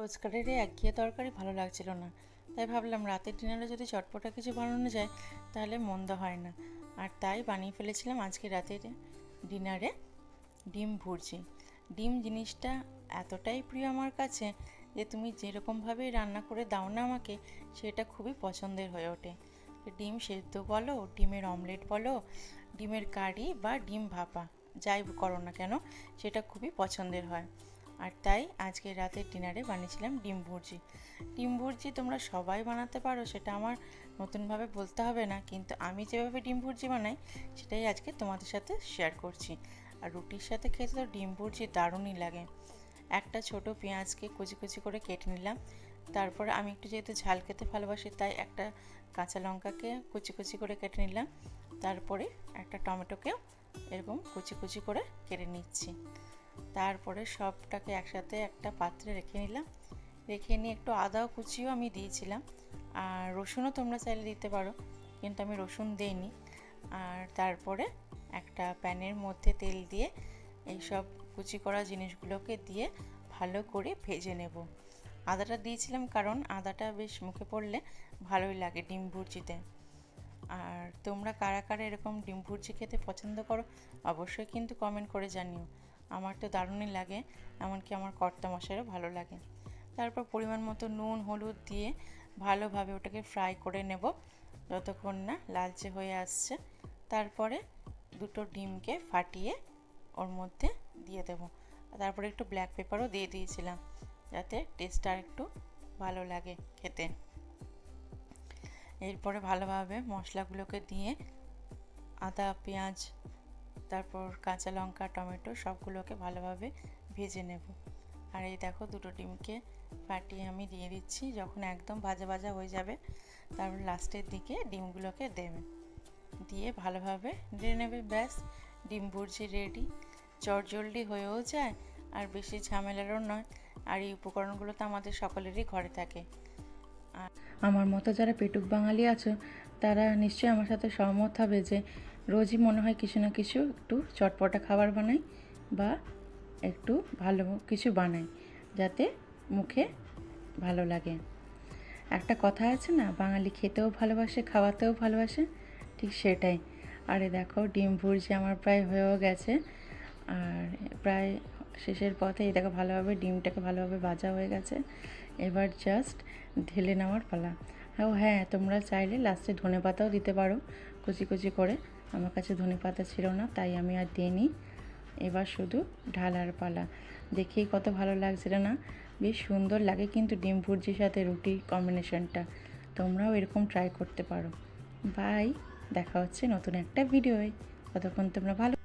রোজকারের এই একঘেয়ে তরকারি ভালো লাগছিল না। তাই ভাবলাম রাতের ডিনারে যদি চটপটা কিছু বানানো যায়, তাহলে মন্দ হয় না। আর তাই বানিয়ে ফেলেছিলাম আজকে রাতের ডিনারে ডিম ভুর্জি। ডিম জিনিসটা এতটাই প্রিয় আমার কাছে যে তুমি যেরকমভাবে রান্না করে দাও না আমাকে, সেটা খুবই পছন্দের হয়ে ওঠে। ডিম সেদ্ধ বলো, ডিমের অমলেট বলো, ডিমের কারি বা ডিম ভাপা, যাই করো না কেন, সেটা খুবই পছন্দের হয়। আর তাই আজকে রাতের ডিনারে বানিয়েছিলাম ডিম ভুর্জি। ডিম ভুর্জি তোমরা সবাই বানাতে পারো, সেটা আমার নতুনভাবে বলতে হবে না, কিন্তু আমি যেভাবে ডিম ভুর্জি বানাই, সেটাই আজকে তোমাদের সাথে শেয়ার করছি। আর রুটির সাথে খেতে তো ডিম ভুর্জি দারুণই লাগে। একটা ছোট পেঁয়াজকে কুচি কুচি করে কেটে নিলাম, তারপর আমি একটু যেহেতু ঝাল খেতে ভালোবাসি, তাই একটা কাঁচা লঙ্কাকে কুচি কুচি করে কেটে নিলাম, তারপরে একটা টমেটোকেও এরকম কুচি কুচি করে কেটে নিচ্ছি। তারপরে সবটাকে একসাথে একটা পাত্রে রেখে নিলাম। রেখে নিয়ে একটু আদাও কুচিও আমি দিয়েছিলাম। আর রসুনও তোমরা চাইলে দিতে পারো, কিন্তু আমি রসুন দিইনি। আর তারপরে একটা প্যানের মধ্যে তেল দিয়ে এইসব কুচি করা জিনিসগুলোকে দিয়ে ভালো করে ভেজে নেব। আদাটা দিয়েছিলাম কারণ আদাটা বেশ মুখে পড়লে ভালোই লাগে ডিম ভুর্জিতে। আর তোমরা কারা কারা এরকম ডিম ভুর্জি খেতে পছন্দ করো, অবশ্যই কিন্তু কমেন্ট করে জানিও। আমার তো দারুণই লাগে, এমনকি আমার কর্তা মশাইরও ভালো লাগে। তারপর পরিমাণ মতো নুন, হলুদ দিয়ে ভালোভাবে ওটাকে ফ্রাই করে নেব, যতক্ষণ না লালচে হয়ে আসছে। তারপরে দুটো ডিমকে ফাটিয়ে ওর মধ্যে দিয়ে দেবো। তারপরে একটু ব্ল্যাক পেপারও দিয়ে দিয়েছিলাম, যাতে টেস্টটা একটু ভালো লাগে খেতে। এরপরে ভালোভাবে মশলাগুলোকে দিয়ে আদা, পেঁয়াজ তারপর কাঁচা লঙ্কা, টমেটো সবগুলোকে ভালোভাবে ভেজে নেব। আর এই দেখো দুটো ডিমকে ফাটিয়ে আমি দিয়ে দিচ্ছি, যখন একদম ভাজা ভাজা হয়ে যাবে তারপর লাস্টের দিকে ডিমগুলোকে দেবে। দিয়ে ভালোভাবে নেড়ে নেবে, ব্যাস, ডিম ভুর্জি রেডি চটজলদি হয়েও যায়, আর বেশি ঝামেলারও নয়। আর এই উপকরণগুলো তো আমাদের সকলেরই ঘরে থাকে। আর আমার মতো যারা পেটুক বাঙালি আছো, তারা নিশ্চয়ই আমার সাথে সহমত হবে যে রোজই মনে হয় কিছু না কিছু একটু চটপটা খাবার বানাই বা একটু ভালো কিছু বানাই, যাতে মুখে ভালো লাগে। একটা কথা আছে না, বাঙালি খেতেও ভালোবাসে, খাওয়াতেও ভালোবাসে, ঠিক সেটাই। আরে দেখো, ডিম ভুর্জি আমার প্রায় হয়েও গেছে। আর প্রায় শেষের পথে দেখো ভালোভাবে ডিমটাকে ভালোভাবে ভাজা হয়ে গেছে। এবার জাস্ট ঢেলে নেওয়ার পালা। ও হ্যাঁ তোমরা চাইলে লাস্টে ধনে পাতাও দিতে পারো। কুচি কুচি করে। আমার কাছে ধনে পাতা ছিল না, তাই আমি আর দিইনি। এবার শুধু ঢালার পালা। দেখেই কত ভালো লাগছিল না? বেশ সুন্দর লাগে কিন্তু ডিম ভুর্জির সাথে রুটির কম্বিনেশনটা তোমরাও এরকম ট্রাই করতে পারো। বাই দেখা হচ্ছে নতুন একটা ভিডিওয় ততক্ষণ তোমরা ভালো